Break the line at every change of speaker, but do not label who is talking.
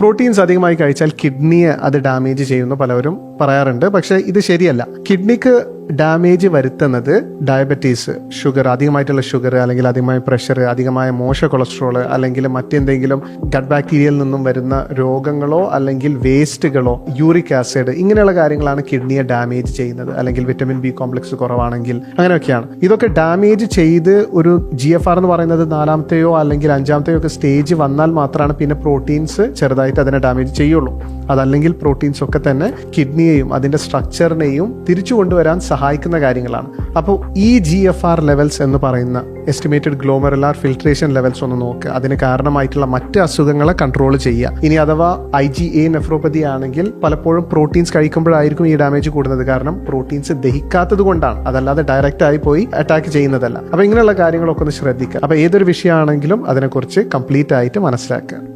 Proteins അധികമായി കഴിച്ചാൽ കിഡ്നിയെ അത് ഡാമേജ് ചെയ്യുന്നു പലവരും പറയാറുണ്ട്. പക്ഷേ ഇത് ശരിയല്ല. കിഡ്നിക്ക് ഡാമേജ് വരുത്തുന്നത് ഡയബറ്റീസ് ഷുഗർ അധികമായിട്ടുള്ള ഷുഗർ അല്ലെങ്കിൽ അധികമായ പ്രഷർ അധികമായ മോശ കൊളസ്ട്രോൾ അല്ലെങ്കിൽ മറ്റെന്തെങ്കിലും ഗഡ് ബാക്ടീരിയയിൽ നിന്നും വരുന്ന രോഗങ്ങളോ അല്ലെങ്കിൽ വേസ്റ്റുകളോ യൂറിക് ആസിഡ് ഇങ്ങനെയുള്ള കാര്യങ്ങളാണ് കിഡ്നിയെ ഡാമേജ് ചെയ്യുന്നത്. അല്ലെങ്കിൽ വിറ്റമിൻ ബി കോംപ്ലക്സ് കുറവാണെങ്കിൽ അങ്ങനെയൊക്കെയാണ്. ഇതൊക്കെ ഡാമേജ് ചെയ്ത് ഒരു ജി എഫ് ആർ എന്ന് പറയുന്നത് നാലാമത്തെയോ അല്ലെങ്കിൽ അഞ്ചാമത്തെയോ ഒക്കെ സ്റ്റേജ് വന്നാൽ മാത്രമാണ് പിന്നെ പ്രോട്ടീൻസ് ചെറുതായിട്ട് അതിനെ ഡാമേജ് ചെയ്യുള്ളൂ. അതല്ലെങ്കിൽ പ്രോട്ടീൻസ് ഒക്കെ തന്നെ കിഡ്നിയെയും അതിന്റെ സ്ട്രക്ചറിനെയും തിരിച്ചു കൊണ്ടുവരാൻ സഹായിക്കുന്ന കാര്യങ്ങളാണ്. അപ്പോൾ ഈ ജി എഫ് ആർ ലെവൽസ് എന്ന് പറയുന്ന എസ്റ്റിമേറ്റഡ് ഗ്ലോമറുലാർ ഫിൽട്രേഷൻ ലെവൽസ് ഒന്ന് നോക്കുക അതിന് കാരണമായിട്ടുള്ള മറ്റ് അസുഖങ്ങളെ കൺട്രോൾ ചെയ്യുക. ഇനി അഥവാ ഐ ജി എ നെഫ്രോപ്പതി ആണെങ്കിൽ പലപ്പോഴും പ്രോട്ടീൻസ് കഴിക്കുമ്പോഴായിരിക്കും ഈ ഡാമേജ് കൂടുന്നത്. കാരണം പ്രോട്ടീൻസ് ദഹിക്കാത്തത് കൊണ്ടാണ്. അതല്ലാതെ ഡയറക്റ്റ് ആയി പോയി അറ്റാക്ക് ചെയ്യുന്നതല്ല. അപ്പോൾ ഇങ്ങനെയുള്ള കാര്യങ്ങളൊക്കെ ഒന്ന് ശ്രദ്ധിക്കുക. അപ്പോൾ ഏതൊരു വിഷയമാണെങ്കിലും അതിനെക്കുറിച്ച് കംപ്ലീറ്റ് ആയിട്ട് മനസ്സിലാക്കുക.